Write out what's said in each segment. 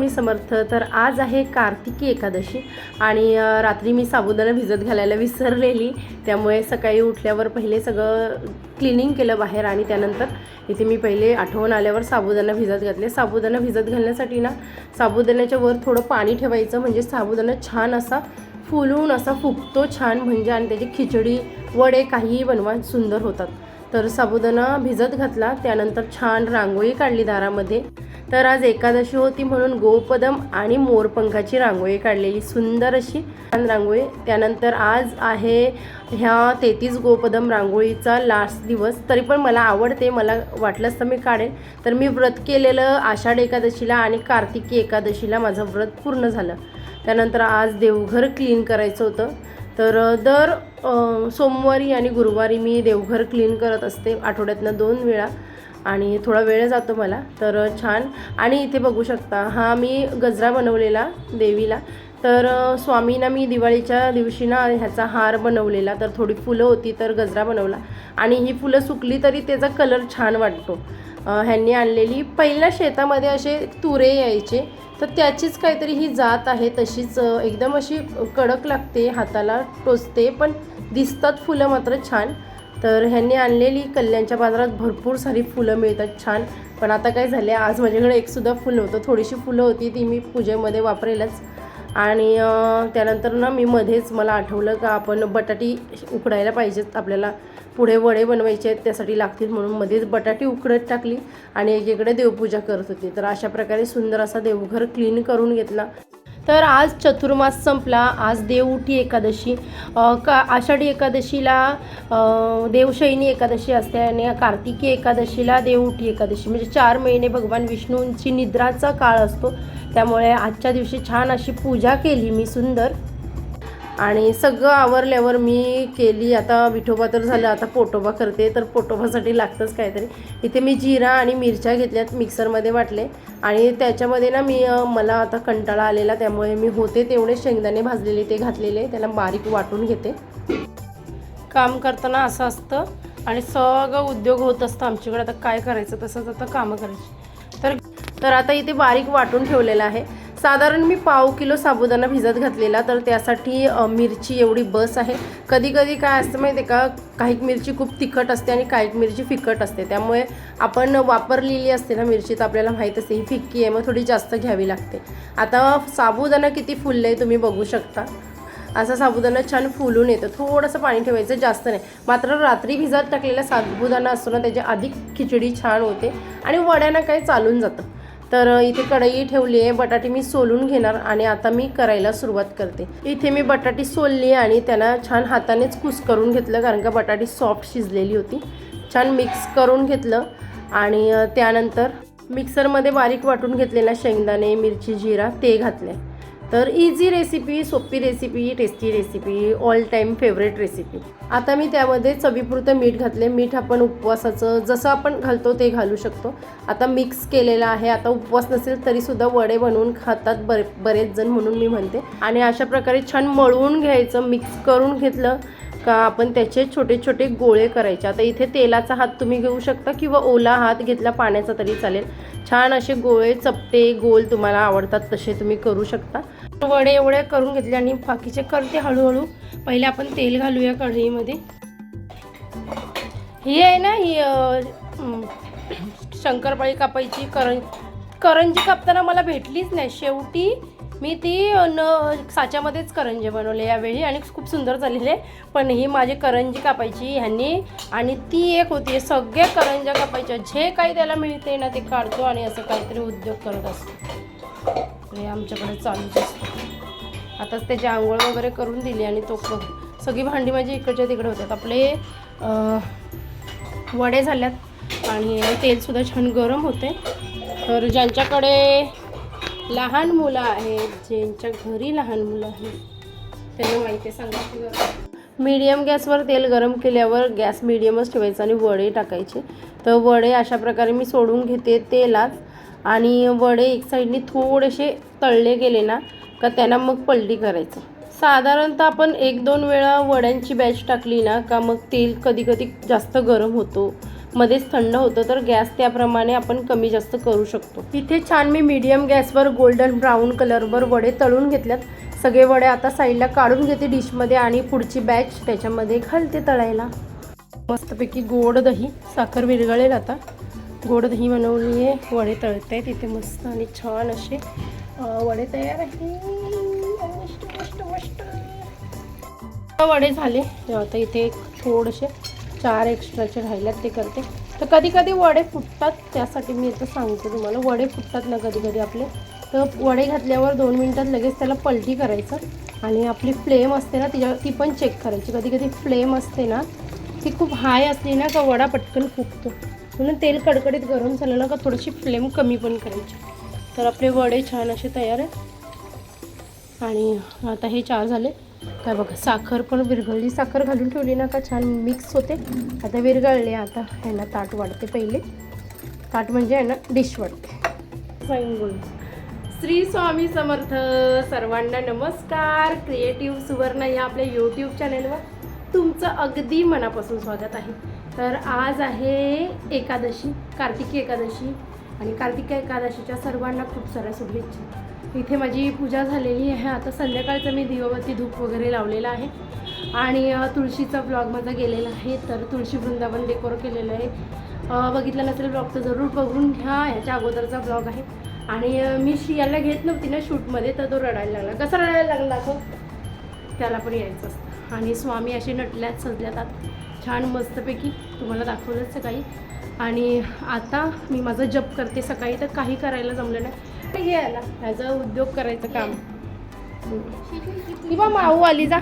स्वामी समर्थ. तर आज आहे कार्तिकी एकादशी आणि रात्री मी साबुदाणा भिजत घालायला विसरलेली. त्यामुळे सकाळी उठल्यावर पहिले सगळं क्लिनिंग केलं बाहेर आणि त्यानंतर इथे मी पहिले आठवण आल्यावर साबुदाणा भिजत घातले. साबुदाणा भिजत घालण्यासाठी ना साबुदाण्याच्या वर थोडं पाणी ठेवायचं. म्हणजे साबुदाणा छान असा फुलून असा फुगतो छान. म्हणजे आणि त्याची खिचडी वडे काहीही बनवा सुंदर होतात. तर साबुदाणा भिजत घातला. त्यानंतर छान रांगोळी काढली दारामध्ये. तर आज एकादशी होती म्हणून गोपदम आणि मोरपंखाची रांगोळी काढलेली सुंदर अशी छान रांगोळी. त्यानंतर आज आहे ह्या तेहतीस गोपदम रांगोळीचा लास्ट दिवस. तरी पण मला आवडते मला वाटलंच तर मी काढेल. तर मी व्रत केलेलं आषाढ एकादशीला आणि कार्तिकी एकादशीला माझं व्रत पूर्ण झालं. त्यानंतर आज देवघर क्लीन करायचं होतं. तर दर सोमवारी आणि गुरुवारी मी देवघर क्लीन करत असते आठवड्यातनं दोन वेळा. आणि थोडा वेळ जातो मला तर छान. आणि इथे बघू शकता हा मी गजरा बनवलेला देवीला. तर स्वामींना मी दिवाळीच्या दिवशी ना ह्याचा हार बनवलेला तर थोडी फुलं होती तर गजरा बनवला. आणि ही फुलं सुकली तरी त्याचा कलर छान वाटतो. ह्यांनी आणलेली पहिल्या शेतामध्ये असे तुरे यायचे तर त्याचीच काहीतरी ही जात आहे तशीच एकदम अशी कडक लागते हाताला टोचते पण दिसतात फुलं मात्र छान. तर ह्यांनी आणलेली कल्याणच्या बाजारात भरपूर सारी फुलं मिळतात छान. पण आता काय झाले आज माझ्याकडे एकसुद्धा फुलं नव्हतं. थोडीशी फुलं होती ती मी पूजेमध्ये वापरेलच. आणि त्यानंतर ना मी मध्येच मला आठवलं का आपण बटाटी उकडायला पाहिजेत आपल्याला. पुढे वडे बनवायचे आहेत त्यासाठी लागतील म्हणून मध्येच बटाटी उकडत टाकली आणि एकीकडे देवपूजा करत होती. तर अशा प्रकारे सुंदर असा देवघर क्लीन करून घेतला. तर आज चतुर्मास संपला आज देवउठी एकादशी. का आषाढी एकादशीला देवशयनी एकादशी असते आणि कार्तिकी एकादशीला देवउठी एकादशी. म्हणजे चार महिने भगवान विष्णूंची निद्राचा काळ असतो. त्यामुळे आजच्या दिवशी छान अशी पूजा केली मी सुंदर. आणि सगळं आवरल्यावर मी केली. आता विठोबा तर झालं आता पोटोबा करते. तर पोटोबासाठी लागतंच काहीतरी. इथे मी जिरा आणि मिरच्या घेतल्यात मिक्सरमध्ये वाटले. आणि त्याच्यामध्ये ना मी मला आता कंटाळा आलेला त्यामुळे मी होते तेवढे शेंगदाणे भाजलेले ते घातलेले. त्याला बारीक वाटून घेते. काम करताना असं असतं आणि सगळं उद्योग होत असतं आमच्याकडे. आता काय करायचं? तसंच आता कामं करायची. तर तर आता इथे बारीक वाटून ठेवलेलं आहे. साधारण मी पाव किलो साबुदाणा भिजत घातलेला तर त्यासाठी मिरची एवढी बस आहे. कधी कधी काय असतं माहिती आहे का काही मिरची खूप तिखट असते आणि काही मिरची फिकट असते. त्यामुळे आपण वापरलेली असते ना मिरची तर आपल्याला माहीत असते ही फिक्की आहे मग थोडी जास्त घ्यावी लागते. आता साबुदाणा किती फुललं आहे तुम्ही बघू शकता. असा साबुदाणा छान फुलून येतं. थोडंसं पाणी ठेवायचं जास्त नाही. मात्र रात्री भिजत टाकलेला साबुदाणा असतो ना त्याच्या अधिक खिचडी छान होते आणि वड्यांना काही चालून जातं. तर इथे कढई ठेवली आहे. बटाटे मी सोलून घेणार आणि आता मी करायला सुरुवात करते. इथे मी बटाटी सोलली आणि त्यांना छान हातानेच कुस करून घेतलं कारण का बटाटी सॉफ्ट शिजलेली होती. छान मिक्स करून घेतलं आणि त्यानंतर मिक्सरमध्ये बारीक वाटून घेतलेला शेंगदाणे मिरची जिरा ते घातले. तर इझी रेसिपी सोपी recipe tasty recipe all time favourite recipe आता मी त्यामध्ये चवीपुरतं मीठ घातले मीठ आपण उपवासाचं जसं आपण घालतो ते घालू शकतो. आता मिक्स केलेलं आहे. आता उपवास नसेल तरीसुद्धा वडे बनवून खातात बरे बरेच जण म्हणून मी म्हणते. आणि अशा प्रकारे छान मळवून घ्यायचं मिक्स करून घेतलं का? आपण त्याचे छोटे छोटे गोळे करायचे. आता इथे तेलाचा हात तुम्ही घेऊ शकता किंवा ओला हात घेतला पाण्याचा तरी चालेल. छान असे गोळे चपटे गोल तुम्हाला आवडतात तसे तुम्ही करू शकता. वडे एवढे करून घेतले आणि बाकीचे करते हळूहळू. पहिले आपण तेल घालूया कढईमध्ये. ही आहे ना ही शंकरपाळी कापायची करं करंजी कापताना मला भेटलीच नाही. शेवटी मी ती न साच्यामध्येच करंजे बनवले यावेळी आणि खूप सुंदर झालेले पण ही माझी करंजी कापायची ह्यांनी आणि ती एक होती. सगळ्या करंज्या कापायच्या. जे काही त्याला मिळते ना ते काढतो आणि असं काहीतरी उद्योग करत असतो. हे आमच्याकडे चालूच असतं. आताच त्याची आंघोळ वगैरे करून दिली आणि तो सगळी भांडी माझी इकडच्या तिकडे होतात आपले वडे झाल्यात आणि तेलसुद्धा छान गरम होते तर ज्यांच्याकडे लहान मुलं आहेत ज्यांच्या घरी लहान मुलं आहेत. त्यांना माहिती आहे सांगा. की मीडियम गॅसवर तेल गरम केल्यावर गॅस मीडियमच ठेवायचा आणि वडे टाकायचे. तर वडे अशा प्रकारे मी सोडून घेते तेलात. आणि वडे एक साईडने थोडेसे तळले गेले ना का त्यांना मग पलटी करायचं. साधारणतः आपण एक दोन वेळा वड्यांची बॅच टाकली ना का मग तेल कधी कधी जास्त गरम होतो. मध्येच थंड होतं तर गॅस त्याप्रमाणे आपण कमी जास्त करू शकतो. इथे छान मी मीडियम गॅसवर गोल्डन ब्राऊन कलरवर वडे तळून घेतल्यात. सगळे वडे आता साईडला काढून घेते डिशमध्ये आणि पुढची बॅच त्याच्यामध्ये घालते तळायला. मस्तपैकी गोड दही साखर विरघळेल आता. गोड दही बनवली आहे वडे तळते तिथे मस्त आणि छान असे वडे तयार आहे वडे झाले. आता इथे थोडेसे चार एक्स्ट्राचे राहिल्यात ते करते. तर कधी कधी वडे फुटतात त्यासाठी मी इथं सांगते तुम्हाला. वडे फुटतात ना कधी कधी आपले. तर वडे घातल्यावर दोन मिनटात लगेच त्याला पलटी करायचं आणि आपली फ्लेम असते ना तिच्या ती पण चेक करायची. कधी कधी फ्लेम असते ना ती खूप हाय असली ना का वडा पटकन फुगतो. म्हणून तेल कडकडीत गरम झालं ना का थोडीशी फ्लेम कमी पण करायची. तर आपले वडे छान असे तयार आहेत. आणि आता हे चार झाले. काय बघा साखर पण विरघळली. साखर घालून ठेवली ना का छान मिक्स होते. आता विरघळले आता ह्यांना ताट वाढते पहिले. ताट म्हणजे आहे ना डिश वाढते. सांगून श्री स्वामी समर्थ सर्वांना नमस्कार. क्रिएटिव्ह सुवर्ण या आपल्या यूट्यूब चॅनेलवर तुमचं अगदी मनापासून स्वागत आहे. तर आज आहे एकादशी कार्तिकी एकादशी. आणि कार्तिकी एकादशीच्या सर्वांना खूप साऱ्या शुभेच्छा. इथे माझी पूजा झालेली आहे. आता संध्याकाळचं मी दिवाबत्ती धूप वगैरे लावलेला आहे. आणि तुळशीचा ब्लॉग माझा गेलेला आहे. तर तुळशी वृंदावन डेकोर केलेलं आहे. बघितलं नसेल ब्लॉग तर जरूर बघून घ्या. ह्याच्या अगोदरचा ब्लॉग आहे. आणि मी श्रियाला घेत नव्हती ना शूटमध्ये तर तो रडायला लागला. कसा रडायला लागला तो? त्याला पण यायचं असतं. आणि स्वामी असे नटल्यात सजल्यात आत. छान मस्तपैकी. तुम्हाला दाखवलंच सकाळी. आणि आता मी माझं जप करते. सकाळी तर काही करायला जमलं नाही. हे आला ह्याचा उद्योग करायचं काम. किंवा माऊ आली जा.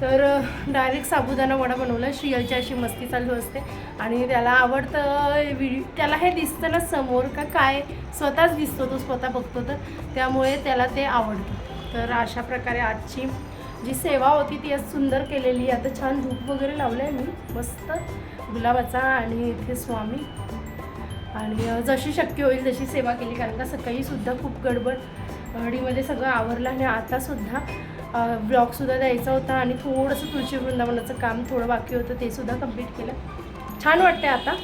तर डायरेक्ट साबुदाणा वडा बनवला. श्रियलची अशी मस्ती चालू असते. आणि त्याला आवडतं व्हिडिओ त्याला हे दिसतं ना समोर का काय? स्वतःच दिसतो तो स्वतः बघतो तर. त्यामुळे त्याला ते आवडतं. तर अशा प्रकारे आजची जी सेवा होती ती आज सुंदर केलेली. आता छान धूप वगैरे लावलं आहे मी. मस्त. गुलाबाचा आणि इथे स्वामी. आणि जशी शक्य होईल तशी सेवा केली. कारण का सकाळीसुद्धा खूप गडबड घडीमध्ये सगळं आवरलं आणि आतासुद्धा ब्लॉगसुद्धा द्यायचा होता आणि थोडंसं तुळशी वृंदावनाचं काम थोडं बाकी होतं ते सुद्धा कंप्लीट केलं. छान वाटते आता.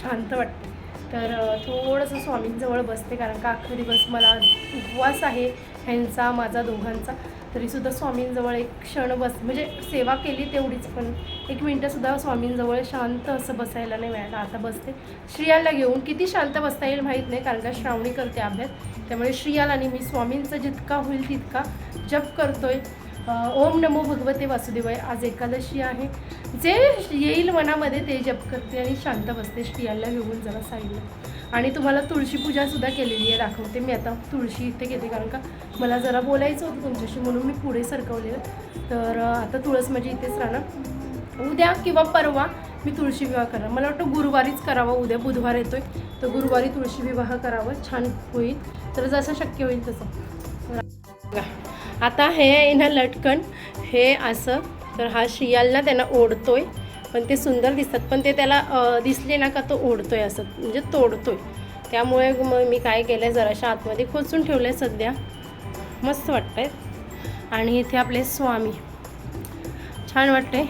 शांत वाटते तर थोडंसं स्वामींजवळ बसते कारण का अख्खा दिवस मला उपवास आहे ह्यांचा माझा दोघांचा. तरीसुद्धा स्वामींजवळ एक क्षण बस म्हणजे सेवा केली तेवढीच पण एक मिनटंसुद्धा स्वामींजवळ शांत असं बसायला नाही मिळालं. आता बसते. श्रियाला घेऊन किती शांत बसता येईल माहीत नाही कारण का श्रावणी करते अभ्यास. त्यामुळे श्रियाला आणि मी स्वामींचा जितका होईल तितका जप करतोय. ओम नमो भगवते वासुदेवाय. आज एकादशी आहे. जे येईल मनामध्ये ते जप करते आणि शांत बसते. श्रियाला घेऊन जरा साईडला. आणि तुम्हाला तुळशी पूजासुद्धा केलेली आहे दाखवते मी आता. तुळशी इथे घेते कारण का मला जरा बोलायचं होतं तुमच्याशी म्हणून मी पुढे सरकवलेलं. तर आता तुळस माझी इथेच राहणार. उद्या किंवा परवा मी तुळशी विवाह करणार. मला वाटतं गुरुवारीच करावा उद्या बुधवार येतो आहे तर गुरुवारी तुळशी विवाह करावं छान होईल. तर जसं शक्य होईल तसं. आता हे आहे ना लटकन. हे असं तर हा श्रियालला त्यांना ओढतोय. पण ते सुंदर दिसतात. पण ते त्याला दिसले ना का तो ओढतोय असं म्हणजे तोडतोय. त्यामुळे मग मी काय केलं आहे जराशा आतमध्ये खोचून ठेवलं आहे सध्या. मस्त वाटतंय. आणि इथे आपले स्वामी. छान वाटतंय.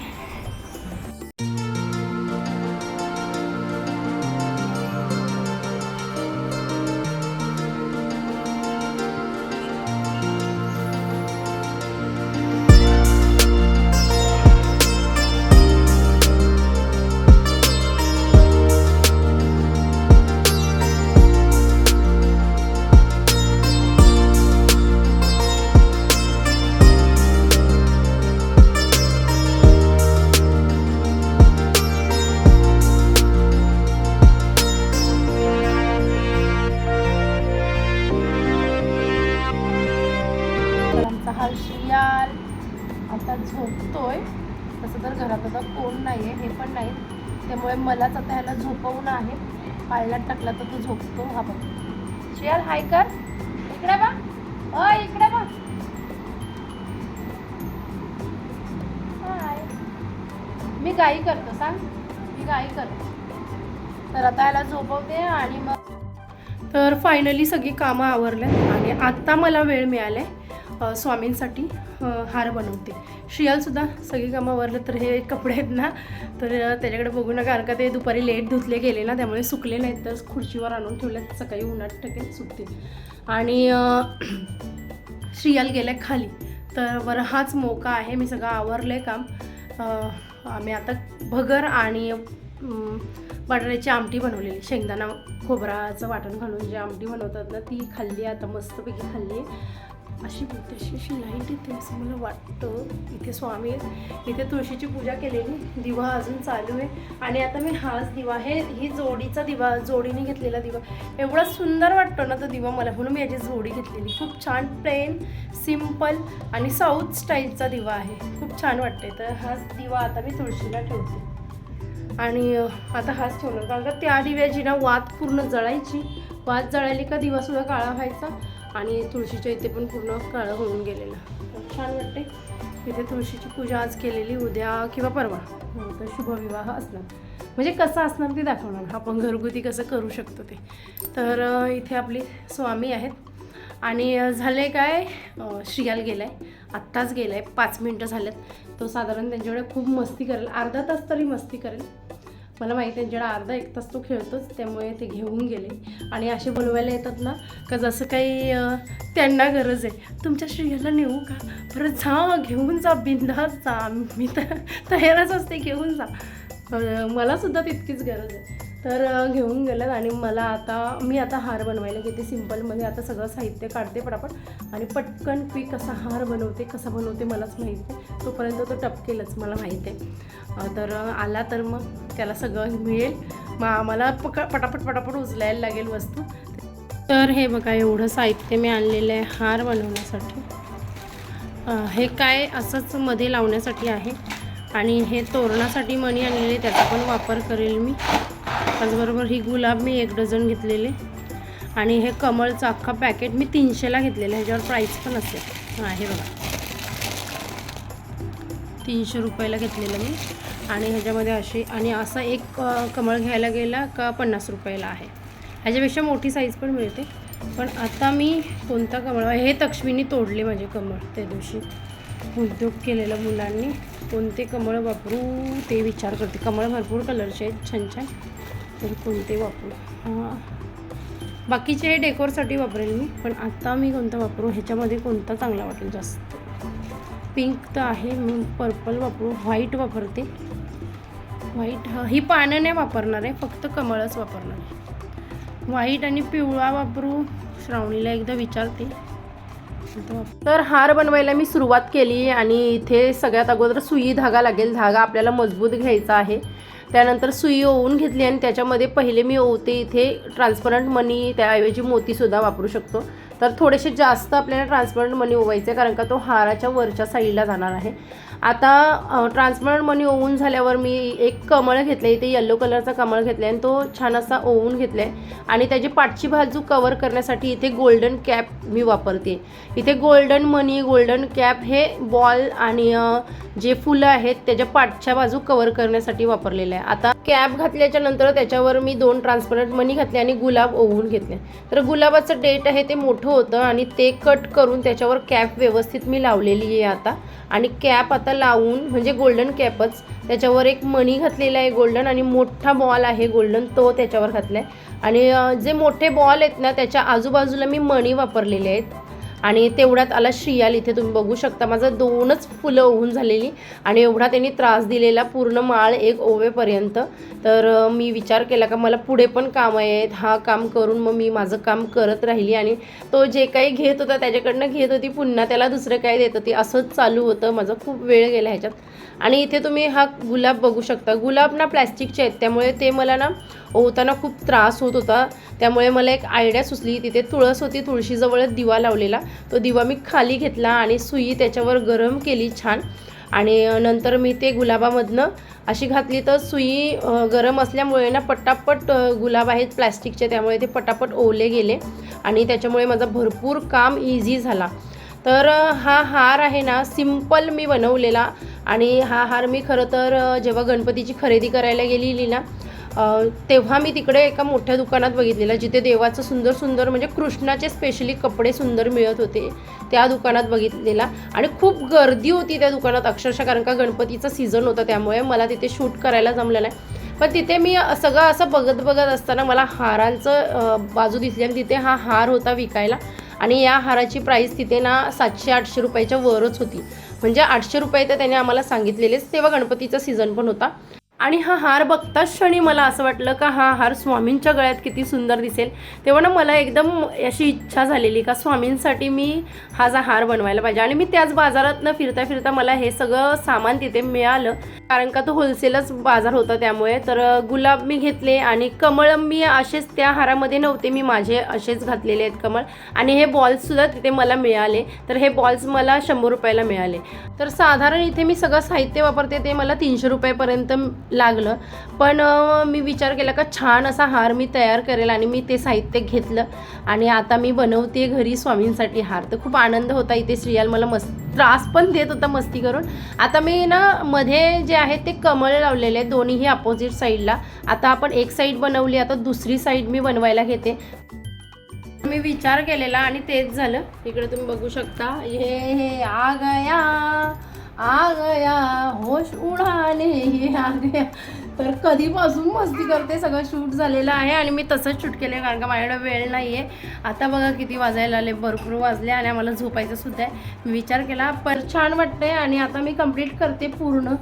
आता झोपवणं आहे. पाळण्यात टाकला तर तो झोपतो. हा बघ. शेअर हाय कर. इकडे बा अ इकडे बा हाय. मी गाई करतो सांग. मी गाई करतो. तर आता याला झोपवते आणि मग तर फायनली सगळी कामं आवरल्या आणि आत्ता मला वेळ मिळाला आहे स्वामींसाठी. हार बनवते. श्रियालसुद्धा सगळी कामं आवरलं तर हे कपडे आहेत ना तर त्याच्याकडे बघू ना कारण का ते दुपारी लेट धुतले गेले ना त्यामुळे सुकले नाहीत तर खुर्चीवर आणून ठेवल्यात सकाळी उन्हात टकेल सुकतील. आणि श्रियाल गेल्या खाली तर बरं हाच मोका आहे मी सगळं आवरलं आहे काम आम्ही आता भगर आणि बटाट्याची आमटी बनवलेली शेंगदाणा खोबराचं वाटण घालून जी आमटी बनवतात ना ती खाल्ली आता मस्तपैकी खाल्ली आहे. अशी अशी अशी लाइट येते असं मला वाटतं. इथे स्वामी इथे तुळशीची पूजा केलेली. दिवा अजून चालू आहे. आणि आता मी हाच दिवा हे ही जोडीचा दिवा जोडीने घेतलेला दिवा. एवढा सुंदर वाटतो ना तो दिवा मला. म्हणून मी याची जोडी घेतलेली. खूप छान प्लेन सिंपल आणि साऊथ स्टाईलचा दिवा आहे. खूप छान वाटते तर हाच दिवा आता मी तुळशीला ठेवते. आणि आता हाच ठेवणार. कारण का त्या दिव्याची ना वात पूर्ण जळायची. वात जळायली का दिवासुद्धा काळा व्हायचा. आणि तुळशीच्या इथे पण पूर्ण काळं होऊन गेलेलं. छान वाटते इथे तुळशीची पूजा आज केलेली उद्या किंवा परवा. हो, तर शुभविवाह असणार. म्हणजे कसं असणार ते दाखवणार. आपण घरगुती कसं करू शकतो ते. तर इथे आपले स्वामी आहेत. आणि झाले काय? श्रियाल गेला आहे आत्ताच गेला आहे पाच मिनटं झालेत. तो साधारण त्यांच्याकडे खूप मस्ती करेल. अर्धा तास तरी मस्ती करेल. मला माहिती आहे त्यांच्याकडे अर्धा एक तास तो खेळतोच त्यामुळे ते घेऊन गेले. आणि असे बोलवायला येतात ना का जसं काही त्यांना गरज आहे. तुमच्या श्रियाला नेऊ का? बरं जा घेऊन जा बिंदास जा. मी तर तयारच असते घेऊन जा. मलासुद्धा तितकीच गरज आहे. तर घेऊन गेलं आणि मला आता मी आता हार बनवायला घेते सिम्पलमध्ये. आता सगळं साहित्य काढते पटापट आणि पटकन पी कसा हार बनवते कसा बनवते मलाच माहीत आहे तोपर्यंत तो टपकेलच मला माहीत आहे. तर आला तर मग त्याला सगळं मिळेल. मग आम्हाला पक पटापट पटापट उचलायला लागेल वस्तू. तर हे बघा एवढं साहित्य मी आणलेलं आहे हार बनवण्यासाठी. हे काय असंच मध्ये लावण्यासाठी आहे. आणि हे तोरणासाठी मणी आणलेले त्याचा पण वापर करेल मी. त्याचबरोबर ही गुलाब मी एक डझन घेतलेले. आणि हे कमळचं अख्खा पॅकेट मी तीनशेला घेतलेलं ह्याच्यावर प्राईस पण असेल. आहे बघा. तीनशे रुपयाला घेतलेलं मी. आणि ह्याच्यामध्ये असे आणि असा एक कमळ घ्यायला गेला का पन्नास रुपयाला आहे. ह्याच्यापेक्षा मोठी साईज पण मिळते. पण आता मी कोणता कमळ हे तक्ष्मीनी तोडले माझे कमळ त्या दिवशी. उद्योग केलेला मुलांनी कोणते कमळ वापरू ते विचार करते. कमळ भरपूर कलरचे आहेत छान छान. तर कोणते वापरू? हां बाकीचे हे डेकोरसाठी वापरेल मी पण आत्ता मी कोणता वापरू? ह्याच्यामध्ये कोणता चांगला वाटेल जास्त? पिंक तर आहे मी पर्पल वापरू. व्हाईट वापरते. व्हाईट ही पानं नाही वापरणार आहे फक्त कमळच वापरणार आहे. व्हाईट आणि पिवळा वापरू. श्रावणीला एकदा विचारते. तर हार बनवायला मी सुरुवात केली आणि इथे सगळ्यात अगोदर सुई धागा लागेल. धागा आपल्याला मजबूत घ्यायचा आहे. त्यानंतर सुई ओवून घेतली आणि त्याच्यामध्ये पहिले मी ओवते इथे ट्रान्सपरंट मनी त्याऐवजी मोतीसुद्धा वापरू शकतो. तर थोडेसे जास्त आपल्याला ट्रान्सपरंट मनी ओवायचे कारण का तो हाराच्या वरच्या साईडला जाणार आहे. आता ट्रान्सपरंट मनी ओवून झाल्यावर मी एक कमळ घेतलं इथे येल्लो कलरचा कमळ घेतला आणि तो छान असा ओवून घेतला आहे आणि त्याची पाठची बाजू कवर करण्यासाठी इथे गोल्डन कॅप मी वापरते. इथे गोल्डन मनी गोल्डन कॅप हे बॉल आणि जे फुलं आहेत त्याच्या पाठच्या बाजू कवर करण्यासाठी वापरलेलं आहे. आता कॅप घातल्याच्या नंतर त्याच्यावर मी दोन ट्रान्सपरंट मनी घातले आणि गुलाब ओवून घेतले. तर गुलाबाचं डेट आहे ते मोठं होतं आणि ते कट करून त्याच्यावर कॅप व्यवस्थित मी लावलेली आहे आता. आणि कॅप आता लावून म्हणजे गोल्डन कॅपच त्याच्यावर एक मणी घातलेला आहे गोल्डन आणि मोठा बॉल आहे गोल्डन तो त्याच्यावर घातला आहे आणि जे मोठे बॉल आहेत ना त्याच्या आजूबाजूला मी मणी वापरलेले आहेत. आणि तेवढ्यात आला श्रियाल इथे तुम्ही बघू शकता. माझं दोनच फुलं होऊन झालेली आणि एवढा त्यांनी त्रास दिलेला पूर्ण माळ एक ओवेपर्यंत. तर मी विचार केला का मला पुढे पण कामं आहेत हा काम करून मग मी माझं काम करत राहिली आणि तो जे काही घेत होता त्याच्याकडनं घेत होती पुन्हा त्याला दुसरं काय देत होती असंच चालू होतं. माझं खूप वेळ गेला ह्याच्यात. आणि इथे तुम्ही हा गुलाब बघू शकता. गुलाब ना प्लॅस्टिकचे आहेत त्यामुळे ते मला ना ओवताना खूप त्रास होत होता. त्यामुळे मला एक आयडिया सुचली तिथे तुळस होती तुळशीजवळच दिवा लावलेला. तो दिवा मी खाली घेतला आणि सुई त्याच्यावर गरम केली छान. आणि नंतर मी ते गुलाबामधनं अशी घातली तर सुई गरम असल्यामुळे ना पटापट गुलाब आहेत प्लॅस्टिकचे त्यामुळे ते पटापट ओले गेले आणि त्याच्यामुळे माझं भरपूर काम इझी झाला. तर हा हार आहे ना सिंपल मी बनवलेला आणि हा हार मी खरं तर जेव्हा गणपतीची खरेदी करायला गेलेली ना तेव्हा मी तिकडे एका मोठ्या दुकानात बघितलेलं जिथे देवाचं सुंदर सुंदर म्हणजे कृष्णाचे स्पेशली कपडे सुंदर मिळत होते त्या दुकानात बघितलेला. आणि खूप गर्दी होती त्या दुकानात अक्षरशः कारण का गणपतीचा सीझन होता त्यामुळे मला तिथे शूट करायला जमलेलं आहे पण तिथे मी सगळं असं बघत बघत असताना मला हारांचं बाजू दिसली आणि तिथे हा हार होता विकायला. आणि या हाराची प्राईस तिथे ना सातशे आठशे रुपयाच्या वरच होती. म्हणजे आठशे रुपये तर त्याने आम्हाला सांगितलेलेच तेव्हा गणपतीचा सीझन पण होता. आणि हा हार बघताच क्षणी मला असं वाटलं का हा हार स्वामींच्या गळ्यात किती सुंदर दिसेल. तेव्हा ना मला एकदम अशी इच्छा झालेली का स्वामींसाठी मी हा जा हार बनवायला पाहिजे. आणि मी त्याच बाजारात न फिरता फिरता मला हे सगळं सामान तिथे मिळालं. कारण का तो होलसेलच बाजार होता त्यामुळे. तर गुलाब मी घेतले आणि कमळ मी असेच त्या हारामध्ये नव्हते मी माझे असेच घातलेले आहेत कमळ. आणि हे बॉल्ससुद्धा तिथे मला मिळाले. तर हे बॉल्स मला शंभर रुपयाला मिळाले. तर साधारण इथे मी सगळं साहित्य वापरते ते मला तीनशे रुपयापर्यंत लागलं. पण मी विचार केला का छान असा हार मी तयार करेल आणि मी ते साहित्य घेतलं. आणि आता मी बनवते घरी स्वामींसाठी हार. तर खूप आनंद होता इथे श्रियाल मला मस्त त्रास पण देत होता मस्ती करून. आता मी ना मध्ये जे आहे ते कमळ लावलेले आहे दोन्हीही अपोजिट साईडला आता आपण एक साईड बनवली आता दुसरी साईड मी बनवायला घेते. मी विचार केलेला आणि तेच झालं. इकडे तुम्ही बघू शकता. हे हे आ गया आ गया होश उडाले हे आ गया तर कधीपासून मस्ती करते सगळं शूट झालेलं आहे आणि मी तसंच शूट केलं आहे कारण का माझ्याकडे वेळ नाही आहे आता बघा किती वाजायला आले भरपूर वाजले आणि आम्हाला झोपायचं सुद्धा आहे. मी विचार केला पर छान वाटतंय आणि आता मी कंप्लीट करते पूर्ण.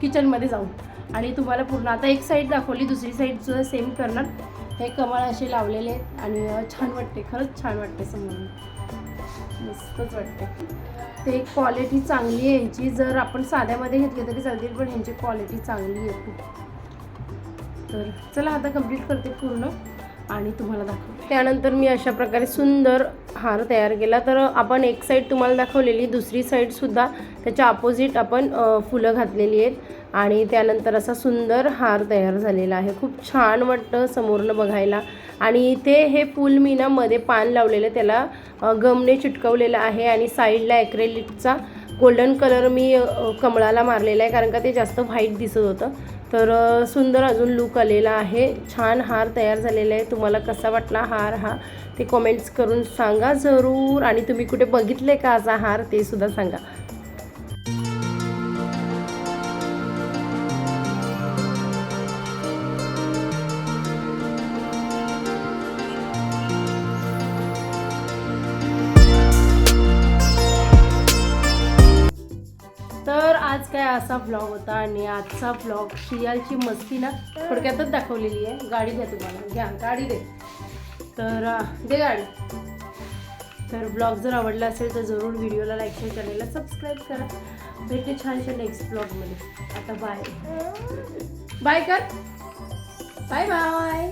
किचनमध्ये जाऊन. आणि तुम्हाला पूर्ण आता एक साईड दाखवली दुसरी साईडचं सेम करणार. हे कमळ असे लावलेले आहेत आणि छान वाटते खरंच छान वाटते समोरून मस्तच वाटते. ते क्वालिटी चांगली आहे यांची. जर आपण साध्यामध्ये घेतली तरी चालतील पण ह्यांची क्वालिटी चांगली आहे खूप. तर चला आता कंप्लीट करते पूर्ण. आणि तुम्हाला दाखवते. त्यानंतर मी अशा प्रकारे सुंदर हार तयार केला. तर आपण एक साईड तुम्हाला दाखवलेली दुसरी साईडसुद्धा त्याच्या अपोजिट आपण फुलं घातलेली आहेत. आणि त्यानंतर असा सुंदर हार तयार झालेला आहे. खूप छान वाटतं समोरनं बघायला. आणि इथे हे फूल मी ना मध्ये पान लावलेलं त्याला गमने चिटकवलेलं आहे. आणि साईडला ॲक्रेलिकचा गोल्डन कलर मी कमळाला मारलेला आहे कारण का ते जास्त व्हाईट दिसत होतं. तर सुंदर अजून लुक आलेला आहे. छान हार तयार झालेला आहे. तुम्हाला कसा वाटला हार हा? ते कमेंट्स करून सांगा जरूर. आणि तुम्ही कुठे बघितले का असा हार ते सुद्धा सांगा. असा ब्लॉग होता आणि आजचा ब्लॉग शियालची मस्ती ना थोडक्यातच दाखवलेली आहे. गाडी द्या तुम्हाला. घ्या गाडी दे तर दे गाडी. तर ब्लॉग जर आवडला असेल तर जरूर व्हिडिओला लाईक शेअर चॅनलला सबस्क्राईब करा. भेटते छानशा नेक्स्ट ब्लॉगमध्ये आता बाय बाय कर. Bye bye